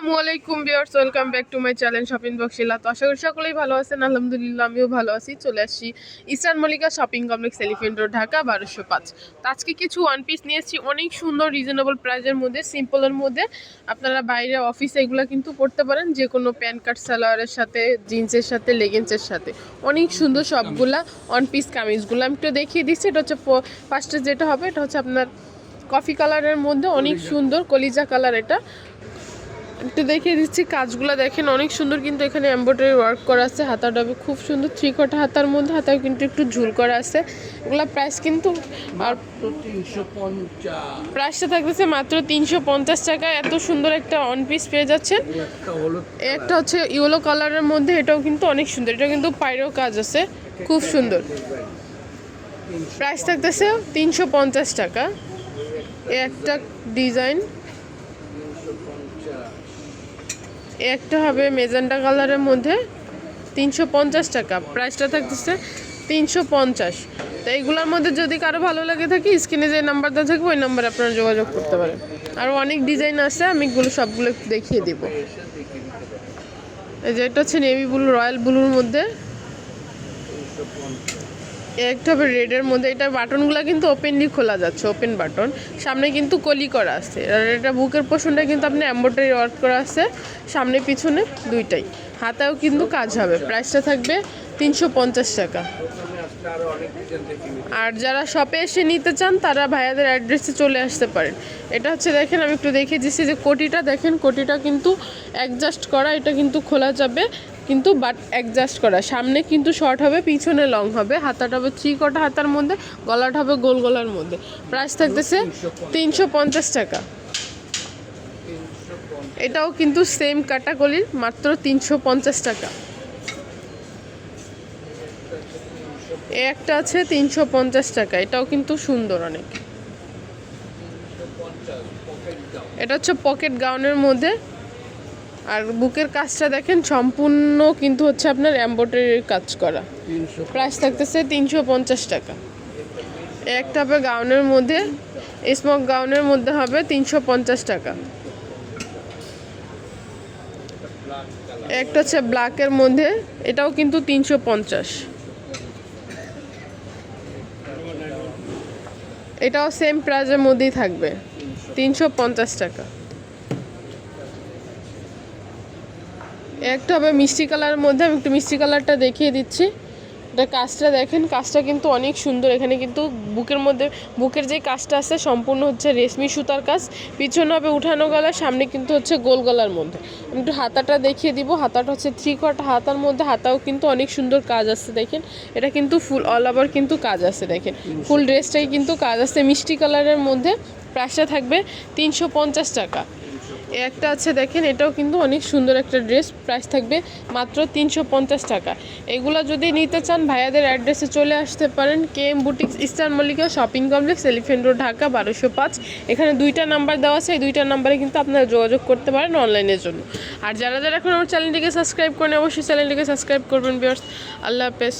আসসালামু আলাইকুম viewers welcome back to my channel shopping বক্সিলা তো আশা করি সকলেই ভালো আছেন আলহামদুলিল্লাহ আমিও ভালো আছি। চলে আসছি eastern Mallika shopping complex elephant road Dhaka বারোশো পাঁচ। তো আজকে কিছু ওয়ান পিস নিয়ে এসেছি অনেক সুন্দর রিজনেবল প্রাইজের মধ্যে সিম্পলের মধ্যে। আপনারা বাইরে অফিসে এগুলো কিন্তু পড়তে পারেন যে কোনো প্যান কার্ড সালোয়ারের সাথে জিন্সের সাথে লেগিংসের সাথে। অনেক সুন্দর সবগুলা ওয়ান পিস কামিজগুলো আমি একটু দেখিয়ে দিচ্ছি এটা হচ্ছে ফার্স্টে যেটা হবে এটা হচ্ছে আপনার কফি কালারের মধ্যে অনেক সুন্দর কলিজা কালার এটা। একটু দেখিয়ে দিচ্ছি, কাজগুলো দেখেন, অনেক সুন্দর কিন্তু এখানে এমব্রয়ডারি ওয়ার্ক করা আছে হাতাটা খুব সুন্দর থ্রি কটা হাতার মধ্যে হাতাও কিন্তু একটু ঝুল করা আছে। এগুলো প্রাইস কিন্তু আর প্রাইসটা থাকতেছে মাত্র তিনশো পঞ্চাশ টাকা, এত সুন্দর একটা অন পিস পেয়ে যাচ্ছেন। একটা হচ্ছে ইয়েলো কালারের মধ্যে, এটাও কিন্তু অনেক সুন্দর, এটা কিন্তু পাইরেও কাজ আছে, খুব সুন্দর। প্রাইস থাকতেছে তিনশো পঞ্চাশ টাকা একটা ডিজাইন এ একটা হবে মেজেন্টা কালারের মধ্যে তিনশো পঞ্চাশ টাকা। প্রাইসটা থাকতেছে তিনশো পঞ্চাশ। তো এইগুলোর মধ্যে যদি কারও ভালো লাগে থাকে, স্ক্রিনে যে নাম্বারটা থাকবে, ওই নাম্বারে আপনারা যোগাযোগ করতে পারেন। আর অনেক ডিজাইন আছে, আমি এগুলো সবগুলো দেখিয়ে দিব। এই যে এটা হচ্ছে নেভি ব্লু রয়্যাল ব্লুর মধ্যে। একটা হবে রেডের মধ্যে। এটা বাটনগুলো কিন্তু ওপেনলি খোলা যাচ্ছে ওপেন বাটন। সামনে কিন্তু কলি করা আছে। আর এটা বুকের পোষণটা কিন্তু আপনি এম্ব্রয়ডারি ওয়ার্ক করা আছে। সামনে পিছনে দুইটাই। হাতেও কিন্তু কাজ হবে। প্রাইসটা থাকবে তিনশো পঞ্চাশ টাকা। আরও যারা শপে এসে নিতে চান, তারা ভাইয়াদের অ্যাড্রেসে চলে আসতে পারেন। এটা হচ্ছে দেখেন, আমি একটু দেখিয়ে দিচ্ছি যে কোটিটা। দেখেন, কোটিটা কিন্তু অ্যাডজাস্ট করা, এটা কিন্তু খোলা যাবে। কিন্তু বাট অ্যাডজাস্ট করা। সামনে কিন্তু শর্ট হবে, পিছনে লং হবে। হাতাটা হবে থ্রি কটা হাতার মধ্যে, গলাটা হবে গোল গলার মধ্যে। প্রাইস থাকতেছে তিনশো পঞ্চাশ টাকা। এটাও কিন্তু সেম ক্যাটাগরির মাত্র তিনশো পঞ্চাশ টাকা। এ একটা আছে তিনশো পঞ্চাশ টাকা। এটাও কিন্তু সুন্দর অনেক। এটা হচ্ছে পকেট গাউনের মধ্যে। আর বুকের কাজটা দেখেন সম্পূর্ণ কিন্তু হচ্ছে আপনার এম্ব্রয়ডারির কাজ করা। প্রাইস থাকতেছে তিনশো পঞ্চাশ টাকা। একটা হবে গাউনের মধ্যে স্মক গাউনের মধ্যে হবে তিনশো পঞ্চাশ টাকা। একটা হচ্ছে ব্ল্যাকের মধ্যে এটাও কিন্তু তিনশো পঞ্চাশ। এটাও সেম প্রাইজের মধ্যেই থাকবে তিনশো পঞ্চাশ টাকা। একটা হবে মিষ্টি কালারের মধ্যে, আমি একটু মিষ্টি কালারটা দেখিয়ে দিচ্ছি। এটা কাজটা দেখেন, কাজটা কিন্তু অনেক সুন্দর। এখানে কিন্তু বুকের মধ্যে, বুকের যে কাজটা আছে, সম্পূর্ণ হচ্ছে রেশমি সুতার কাজ। পিছনে হবে উঠানো গলা সামনে কিন্তু হচ্ছে গোল গলার মধ্যে। আমি একটু হাতাটা দেখিয়ে দিব। হাতাটা হচ্ছে থ্রি কট হাতার মধ্যে, হাতাও কিন্তু অনেক সুন্দর কাজ আছে, দেখেন। এটা কিন্তু ফুল অল ওভার কিন্তু কাজ আছে, দেখেন। ফুল ড্রেসটাই কিন্তু কাজ আছে, মিষ্টি কালারের মধ্যে। প্রাইসটা থাকবে তিনশো পঞ্চাশ টাকা। একটা আছে দেখেন, এটাও কিন্তু অনেক সুন্দর একটা ড্রেস প্রাইস থাকবে মাত্র তিনশো পঞ্চাশ টাকা। এগুলো যদি নিতে চান, ভাইয়াদের অ্যাড্রেসে চলে আসতে পারেন K M boutiques eastern Mallika shopping complex elephant road Dhaka বারোশো পাঁচ। এখানে দুইটা নাম্বার দেওয়া আছে, এই দুইটা নাম্বারে কিন্তু আপনারা যোগাযোগ করতে পারেন অনলাইনের জন্য। আর যারা যারা এখন আমার চ্যানেলটিকে সাবস্ক্রাইব করেন, অবশ্যই চ্যানেলটিকে সাবস্ক্রাইব করবেন বিয়ার্স আল্লাহ হাফেজ।